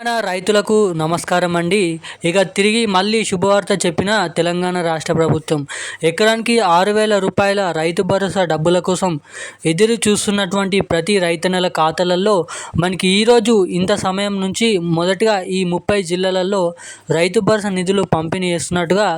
తెలంగాణ రైతులకు నమస్కారం అండి. ఇక తిరిగి మళ్ళీ శుభవార్త చెప్పిన తెలంగాణ రాష్ట్ర ప్రభుత్వం. ఎకరానికి ఆరు వేల రూపాయల రైతు భరోసా డబ్బుల కోసం ఎదురు చూస్తున్నటువంటి ప్రతి రైతన్నల ఖాతాలలో మనకి ఈరోజు ఇంత సమయం నుంచి మొదటగా ఈ ముప్పై జిల్లాలలో రైతు భరోసా నిధులు పంపిణీ చేస్తున్నట్టుగా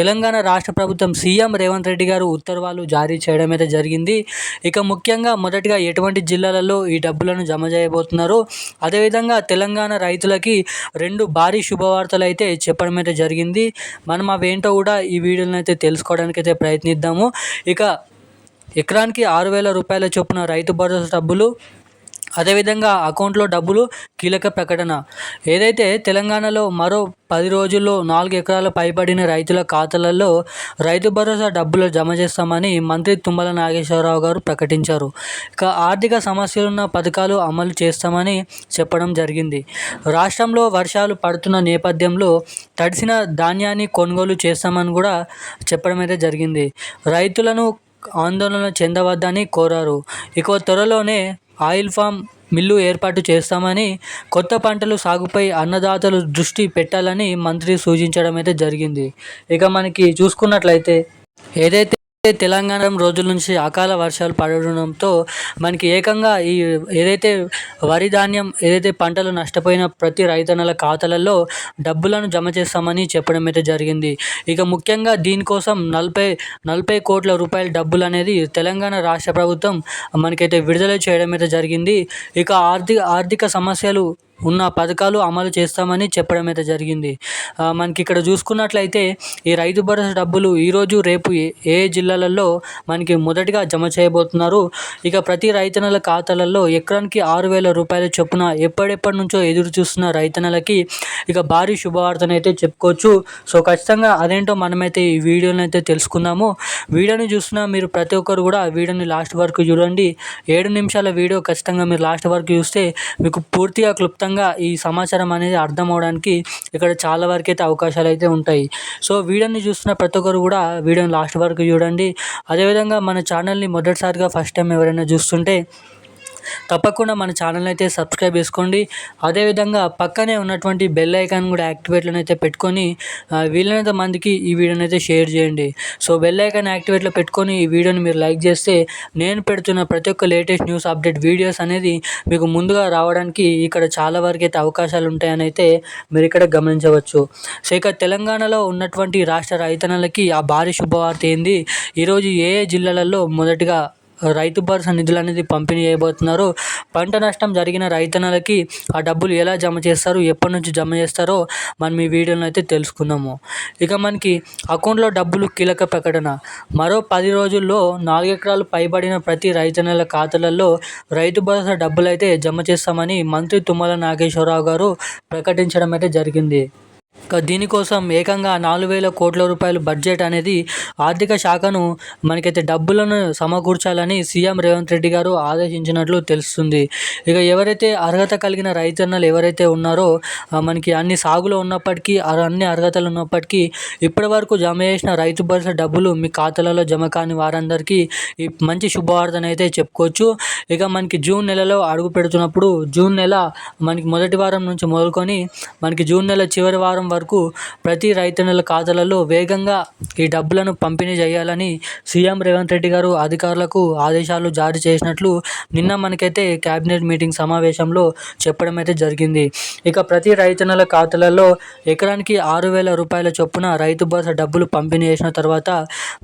తెలంగాణ రాష్ట్ర ప్రభుత్వం సీఎం రేవంత్ రెడ్డి గారు ఉత్తర్వులు జారీ చేయడం అయితే జరిగింది. ఇక ముఖ్యంగా మొదటగా ఎటువంటి జిల్లాలలో ఈ డబ్బులను జమ చేయబోతున్నారు? అదేవిధంగా తెలంగాణ రైతు రైతులకి రెండు భారీ శుభవార్తలు అయితే చెప్పడం అయితే జరిగింది. మనం అవేంటో కూడా ఈ వీడియోలో అయితే తెలుసుకోవడానికి అయితే ప్రయత్నిద్దాము. ఇక ఎకరానికి ఆరు వేల రూపాయల చొప్పున రైతు భరోసా డబ్బులు అదేవిధంగా అకౌంట్లో డబ్బులు కీలక ప్రకటన. ఏదైతే తెలంగాణలో మరో పది రోజుల్లో నాలుగు ఎకరాల పైబడిన రైతుల ఖాతాలలో రైతు భరోసా డబ్బులు జమ చేస్తామని మంత్రి తుమ్మల నాగేశ్వరరావు గారు ప్రకటించారు. ఇక ఆర్థిక సమస్యలున్న పథకాలు అమలు చేస్తామని చెప్పడం జరిగింది. రాష్ట్రంలో వర్షాలు పడుతున్న నేపథ్యంలో తడిసిన ధాన్యాన్ని కొనుగోలు చేస్తామని కూడా చెప్పడం అయితే జరిగింది. రైతులను ఆందోళన చెందవద్దని కోరారు. ఇక త్వరలోనే ఆయిల్ ఫామ్ మిల్లు ఏర్పాటు చేస్తామని కొత్త పంటలు సాగుపై అన్నదాతలు దృష్టి పెట్టాలని మంత్రి సూచించడం అయితే జరిగింది. ఇక మనకి చూసుకున్నట్లయితే ఏదైతే తెలంగాణ రోజుల నుంచి అకాల వర్షాలు పడడంతో మనకి ఏకంగా ఈ ఏదైతే వరి ధాన్యం ఏదైతే పంటలు నష్టపోయిన ప్రతి రైతన్నల ఖాతాలలో డబ్బులను జమ చేస్తామని చెప్పడం అయితే జరిగింది. ఇక ముఖ్యంగా దీనికోసం నలభై నలభై కోట్ల రూపాయల డబ్బులు అనేది తెలంగాణ రాష్ట్ర ప్రభుత్వం మనకైతే విడుదల చేయడం అయితే జరిగింది. ఇక ఆర్థిక ఆర్థిక సమస్యలు ఉన్న పథకాలు అమలు చేస్తామని చెప్పడం అయితే జరిగింది. మనకి ఇక్కడ చూసుకున్నట్లయితే ఈ రైతు భరోసా డబ్బులు ఈరోజు రేపు ఏ ఏ జిల్లాలలో మనకి మొదటిగా జమ చేయబోతున్నారు. ఇక ప్రతి రైతన్నల ఖాతాలలో ఎకరానికి ఆరు వేల రూపాయల చొప్పున ఎప్పటిప్పటి నుంచో ఎదురు చూస్తున్న రైతన్నలకి ఇక భారీ శుభవార్తను అయితే చెప్పుకోవచ్చు. సో ఖచ్చితంగా అదేంటో మనమైతే ఈ వీడియోని అయితే తెలుసుకుందాము. వీడియోని చూసిన మీరు ప్రతి ఒక్కరు కూడా వీడియోని లాస్ట్ వరకు చూడండి. ఏడు నిమిషాల వీడియో ఖచ్చితంగా మీరు లాస్ట్ వరకు చూస్తే మీకు పూర్తిగా క్లుప్తంగా ఈ సమాచారం అనేది అర్థం అవడానికి ఇక్కడ చాలా వరకు అయితే అవకాశాలు అయితే ఉంటాయి. సో వీడియోని చూస్తున్న ప్రతి ఒక్కరు కూడా వీడియోని లాస్ట్ వరకు చూడండి. అదేవిధంగా మన ఛానల్ని మొదటిసారిగా ఫస్ట్ టైం ఎవరైనా చూస్తుంటే తప్పకుండా మన ఛానల్ అయితే సబ్స్క్రైబ్ చేసుకోండి. అదేవిధంగా పక్కనే ఉన్నటువంటి బెల్ ఐకాన్ కూడా యాక్టివేట్లో అయితే పెట్టుకొని వీలైనంత మందికి ఈ వీడియోని అయితే షేర్ చేయండి. సో బెల్ ఐకాన్ యాక్టివేట్లో పెట్టుకొని ఈ వీడియోని మీరు లైక్ చేస్తే నేను పెడుతున్న ప్రతి ఒక్క లేటెస్ట్ న్యూస్ అప్డేట్ వీడియోస్ అనేది మీకు ముందుగా రావడానికి ఇక్కడ చాలా వరకు అయితే అవకాశాలు ఉంటాయని అయితే మీరు ఇక్కడ గమనించవచ్చు. సో ఇక తెలంగాణలో ఉన్నటువంటి రాష్ట్ర రైతన్నలకి ఆ భారీ శుభవార్త ఏంది? ఈరోజు ఏ ఏ జిల్లాలలో మొదటిగా రైతు భరోసా నిధులు అనేది పంపిణీ చేయబోతున్నారు. పంట నష్టం జరిగిన రైతన్నలకి ఆ డబ్బులు ఎలా జమ చేస్తారు? ఎప్పటి నుంచి జమ చేస్తారో మనం ఈ వీడియోలో అయితే తెలుసుకుందాము. ఇక మనకి అకౌంట్లో డబ్బులు కీలక ప్రకటన. మరో పది రోజుల్లో నాలుగు ఎకరాలు పైబడిన ప్రతి రైతన్నల ఖాతాలలో రైతు భరోసా డబ్బులు అయితే జమ చేస్తామని మంత్రి తుమ్మల నాగేశ్వరరావు గారు ప్రకటించడం అయితే జరిగింది. దీనికోసం ఏకంగా నాలుగు వేల కోట్ల రూపాయలు బడ్జెట్ అనేది ఆర్థిక శాఖను మనకైతే డబ్బులను సమకూర్చాలని సీఎం రేవంత్ రెడ్డి గారు ఆదేశించినట్లు తెలుస్తుంది. ఇక ఎవరైతే అర్హత కలిగిన రైతన్నలు ఎవరైతే ఉన్నారో మనకి అన్ని సాగులో ఉన్నప్పటికీ అన్ని అర్హతలు ఉన్నప్పటికీ ఇప్పటి వరకు జమ చేసిన రైతు భరోసా డబ్బులు మీ ఖాతాలలో జమ కాని వారందరికీ ఈ మంచి శుభవార్తను అయితే చెప్పుకోవచ్చు. ఇక మనకి జూన్ నెలలో అడుగు పెడుతున్నప్పుడు జూన్ నెల మనకి మొదటి వారం నుంచి మొదలుకొని మనకి జూన్ నెల చివరి వారం వరకు ప్రతి రైతన్నల ఖాతాలలో వేగంగా ఈ డబ్బులను పంపిణీ చేయాలని సీఎం రేవంత్ రెడ్డి గారు అధికారులకు ఆదేశాలు జారీ చేసినట్లు నిన్న మనకైతే కేబినెట్ మీటింగ్ సమావేశంలో చెప్పడం అయితే జరిగింది. ఇక ప్రతి రైతన్నల ఖాతాలలో ఎకరానికి ఆరు వేల రూపాయల చొప్పున రైతు భరోసా డబ్బులు పంపిణీ చేసిన తర్వాత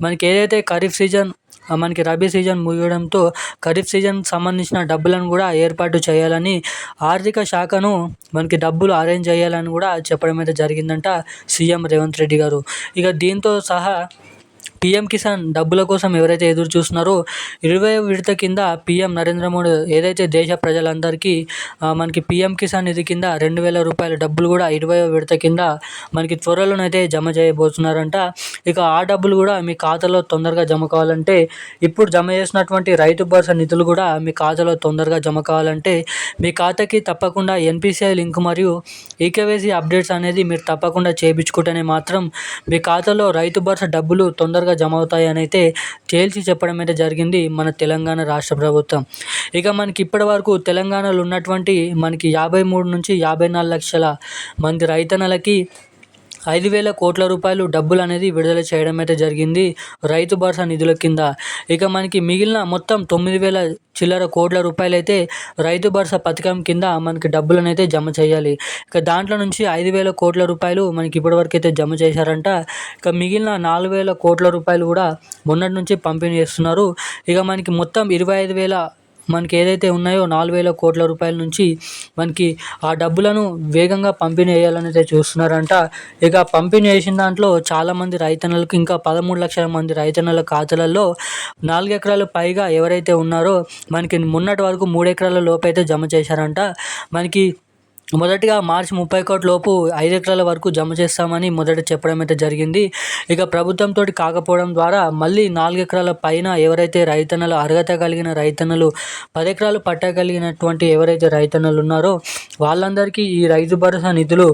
మనకి ఏదైతే ఖరీఫ్ సీజన్ మనకి రబీ సీజన్ ముగియడంతో ఖరీఫ్ సీజన్ సంబంధించిన డబ్బులను కూడా ఏర్పాటు చేయాలని ఆర్థిక శాఖను మనకి డబ్బులు అరేంజ్ చేయాలని కూడా చెప్పడం అయితే జరిగిందంట సీఎం రేవంత్ రెడ్డి గారు. ఇక దీంతో సహా పీఎం కిసాన్ డబ్బుల కోసం ఎవరైతే ఎదురు చూస్తున్నారో ఇరవై విడత కింద పీఎం నరేంద్ర మోడీ ఏదైతే దేశ ప్రజలందరికీ మనకి పీఎం కిసాన్ నిధి కింద రెండు వేల రూపాయల డబ్బులు కూడా ఇరవై విడత కింద మనకి త్వరలోనైతే జమ చేయబోతున్నారంట. ఇక ఆ డబ్బులు కూడా మీ ఖాతాలో తొందరగా జమ కావాలంటే ఇప్పుడు జమ చేసినటువంటి రైతు భరోసా నిధులు కూడా మీ ఖాతాలో తొందరగా జమ కావాలంటే మీ ఖాతాకి తప్పకుండా ఎన్పిసిఐ లింక్ మరియు ఈకేవైసీ అప్డేట్స్ అనేది మీరు తప్పకుండా చేయించుకుంటేనే మాత్రం మీ ఖాతాలో రైతు భరోసా డబ్బులు తొందరగా తొందరగా జమ అవుతాయని అయితే తేల్చి చెప్పడం అయితే జరిగింది మన తెలంగాణ రాష్ట్ర ప్రభుత్వం. ఇక మనకి ఇప్పటి వరకు తెలంగాణలో ఉన్నటువంటి మనకి యాభై మూడు నుంచి యాభై నాలుగు లక్షల మంది రైతన్నలకి ఐదు వేల కోట్ల రూపాయలు డబ్బులు అనేది విడుదల చేయడం అయితే జరిగింది రైతు భరోసా నిధుల కింద. ఇక మనకి మిగిలిన మొత్తం తొమ్మిది వేల చిల్లర కోట్ల రూపాయలు అయితే రైతు భరోసా పథకం కింద మనకి డబ్బులను అయితే జమ చేయాలి. ఇక దాంట్లో నుంచి ఐదు వేల కోట్ల రూపాయలు మనకి ఇప్పటివరకు అయితే జమ చేశారంట. ఇక మిగిలిన నాలుగు వేల కోట్ల రూపాయలు కూడా మొన్నటి నుంచి పంపిణీ చేస్తున్నారు. ఇక మనకి మొత్తం ఇరవై ఐదు వేల మనకి ఏదైతే ఉన్నాయో నాలుగు వేల కోట్ల రూపాయల నుంచి మనకి ఆ డబ్బులను వేగంగా పంపిణీ చేయాలని అయితే చూస్తున్నారంట. ఇక పంపిణీ చేసిన దాంట్లో చాలామంది రైతన్నలకు ఇంకా పదమూడు లక్షల మంది రైతన్నల ఖాతాలలో నాలుగు ఎకరాలు పైగా ఎవరైతే ఉన్నారో మనకి మొన్నటి వరకు మూడు ఎకరాల లోపు అయితే జమ చేశారంట. మనకి మొదటిగా మార్చి ముప్పై ఒకటి లోపు ఐదు ఎకరాల వరకు జమ చేస్తామని మొదట చెప్పడం అయితే జరిగింది. ఇక ప్రభుత్వంతో కాకపోవడం ద్వారా మళ్ళీ నాలుగు ఎకరాల పైన ఎవరైతే రైతన్నలు అర్హత కలిగిన రైతన్నలు పది ఎకరాలు పట్టగలిగినటువంటి ఎవరైతే రైతన్నలు ఉన్నారో వాళ్ళందరికీ ఈ రైతు భరోసా నిధులు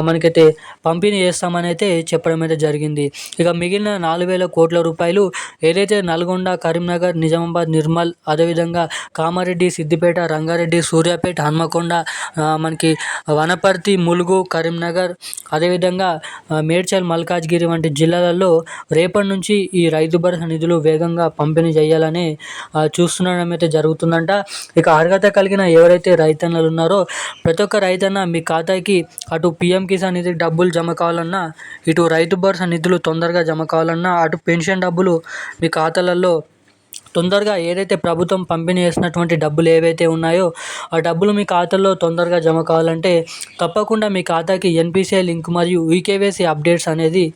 మనకైతే పంపిణీ చేస్తామని అయితే చెప్పడం అయితే జరిగింది. ఇక మిగిలిన నాలుగు వేల కోట్ల రూపాయలు ఏదైతే నల్గొండ కరీంనగర్ నిజామాబాద్ నిర్మల్ అదేవిధంగా కామారెడ్డి సిద్దిపేట రంగారెడ్డి సూర్యాపేట హన్మకొండ మనకి వనపర్తి ములుగు కరీంనగర్ అదేవిధంగా మేడ్చల్ మల్కాజ్గిరి వంటి జిల్లాలలో రేపటి నుంచి ఈ రైతు భరోసా నిధులు వేగంగా పంపిణీ చేయాలని చూస్తుండడం అయితే జరుగుతుందంట. ఇక అర్హత కలిగిన ఎవరైతే రైతన్నలు ఉన్నారో ప్రతి ఒక్క రైతన్న మీ ఖాతాకి అటు పిఎం కిసాన్ నిధి డబ్బులు జమ కావాలన్నా ఇటు రైతు భరోసా నిధులు తొందరగా జమ కావాలన్నా అటు పెన్షన్ డబ్బులు మీ ఖాతాలలో తొందరగా ఏదైతే ప్రభుత్వం పంపిణీ చేసినటువంటి డబ్బులు ఏవైతే ఉన్నాయో ఆ డబ్బులు మీ ఖాతాలో తొందరగా జమ కావాలంటే తప్పకుండా మీ ఖాతాకి ఎన్పిసిఐ లింక్ మరియు ఈకేవైసీ అప్డేట్స్ అనేది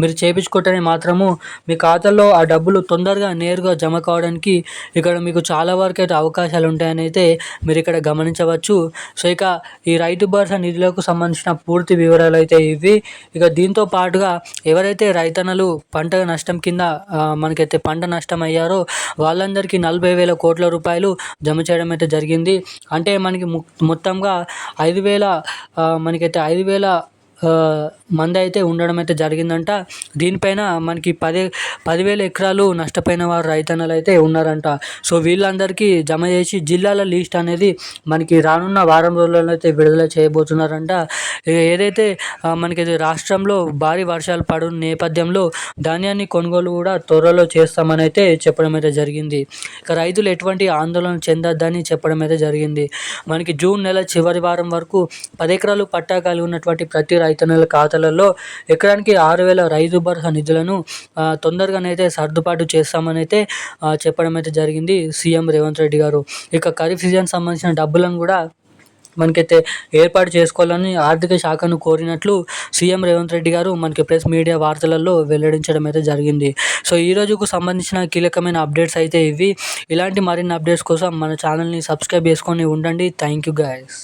మీరు చేయించుకుంటేనే మాత్రము మీ ఖాతాలో ఆ డబ్బులు తొందరగా నేరుగా జమ కావడానికి ఇక్కడ మీకు చాలా వరకు అయితే అవకాశాలు ఉంటాయని అయితే మీరు ఇక్కడ గమనించవచ్చు. సో ఇక ఈ రైతు భరోసా నిధులకు సంబంధించిన పూర్తి వివరాలు అయితే ఇవి. ఇక దీంతో పాటుగా ఎవరైతే రైతన్నలు పంట నష్టం కింద మనకైతే పంట నష్టం అయ్యారో వాళ్ళందరికీ నలభై వేల కోట్ల రూపాయలు జమ చేయడం అయితే జరిగింది. అంటే మనకి మొత్తంగా ఐదు వేల మనకైతే ఐదు వేల మంది అయితే ఉండడం అయితే జరిగిందంట. దీనిపైన మనకి పది పదివేల ఎకరాలు నష్టపోయిన వారు రైతన్నలు అయితే ఉన్నారంట. సో వీళ్ళందరికీ జమ చేసి జిల్లాల లిస్ట్ అనేది మనకి రానున్న వారం రోజులలో అయితే విడుదల చేయబోతున్నారంట. ఏదైతే మనకి రాష్ట్రంలో భారీ వర్షాలు పడు నేపథ్యంలో ధాన్యాన్ని కొనుగోలు కూడా త్వరలో చేస్తామని అయితే చెప్పడం అయితే జరిగింది. ఇక రైతులు ఎటువంటి ఆందోళన చెందొద్దని చెప్పడం అయితే జరిగింది. మనకి జూన్ నెల చివరి వారం వరకు పది ఎకరాలు పట్టా కలిగి ఉన్నటువంటి ప్రతి రైతన్నల ఖాతాలలో ఎకరానికి ఆరు వేల రైతు భరోసా నిధులను తొందరగానైతే సర్దుబాటు చేస్తామని అయితే చెప్పడం అయితే జరిగింది సీఎం రేవంత్ రెడ్డి గారు. ఇక ఖరీఫ్ సీజన్ సంబంధించిన డబ్బులను కూడా మనకైతే ఏర్పాటు చేసుకోవాలని ఆర్థిక శాఖను కోరినట్లు సీఎం రేవంత్ రెడ్డి గారు మనకి ప్రెస్ మీడియా వార్తలలో వెల్లడించడం అయితే జరిగింది. సో ఈ రోజుకు సంబంధించిన కీలకమైన అప్డేట్స్ అయితే ఇవి. ఇలాంటి మరిన్ని అప్డేట్స్ కోసం మన ఛానల్ని సబ్స్క్రైబ్ చేసుకొని ఉండండి. Thank you guys.